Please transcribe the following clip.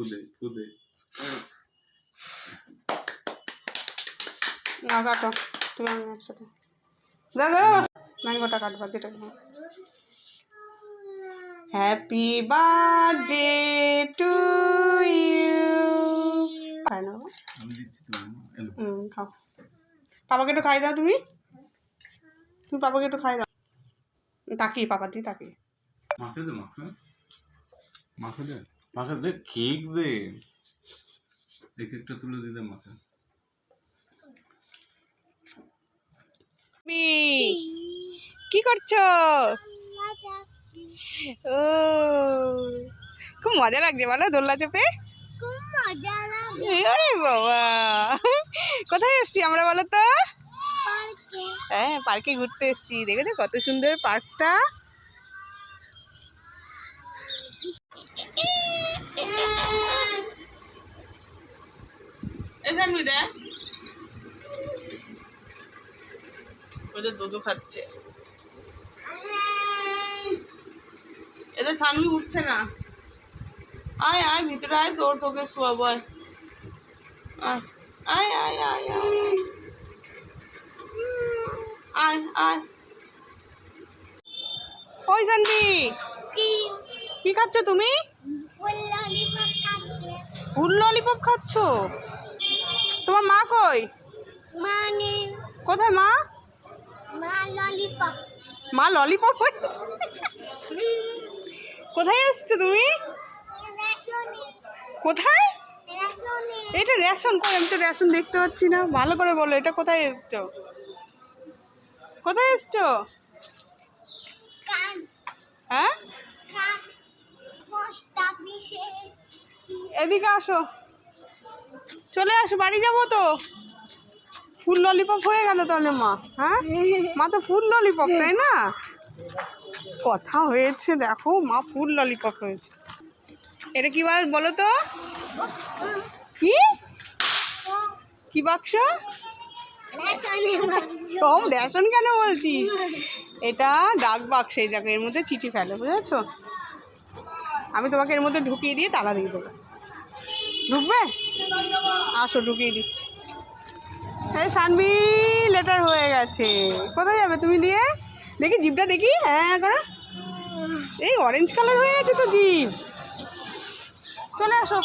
খুদে খুদে না কাটো। তুমি আমি একসাথে। দাদা ম্যাঙ্গোটা কাটবা যেটা হ্যাপি বার্থডে টু ইউ খাই না হ্যাঁ, হুম খাও। পাপাকে একটু খাই দাও তুমি। তুমি পাপাকে একটু খাই দাও। তাকি পাপা দিয়ে তাকি মাখে দে মাখে। মাখে দে। মাখে দে কেক দে। এই কেকটা তুলে দিতে মি, কি করছ? ও খুব মজা লাগছে বলো দোল্লা চেপে। খুব মজা লাগে আরে বাবা কোথায় এসছি আমরা বলো তো? হ্যাঁ পার্কে ঘুরতে এসছি। দেখেছ কত সুন্দর পার্কটা? দুধু খাচ্ছে। এদের ছানবি উঠছে না। আয় আয় ভিতরে আয় তোর তোকে শোয়াবো আয়। আয় আয় আয় আয় আয়। কি? খাচ্ছ তুমি? ফুল ললিপপ খাচ্ছ? তোমার মা কই? মানে কোথায় মা? মা ললিপপ মা ললিপপ কোথায় এসছো তুমি? কোথায়? এটা রেশন করে আমি তো রেশন দেখতে পাচ্ছি না। ভালো করে বলো এটা কোথায় এসছো? কোথায় এসছো? হ্যাঁ? এদিকে আসো। চলে আসো, বাড়ি যাব তো। ফুল ললিপপ হয়ে গেল তাহলে মা হ্যাঁ? মা তো ফুল ললিপপ তাই না? কথা হয়েছে, দেখো, মা ফুল ললিপপ হয়েছে। এটা কি বার বলো তো। কি? কি বাক্স? কম রেশন কেন বলছি? এটা ডাক বাক্স, এই দেখো, এর মধ্যে চিঠি ফেলে, বুঝেছ? আমি তোমাকে এর মধ্যে ঢুকিয়ে দিয়ে তালা দিয়ে দেবো। ঢুকবে? আসো ঢুকিয়ে দিচ্ছি। হ্যাঁ সানবি লেটার হয়ে গেছে। কোথায় যাবে তুমি দিয়ে? দেখি জিপটা দেখি। হ্যাঁ করে। এই অরেঞ্জ কালার হয়ে গেছে তো জিপ। চলে আসো।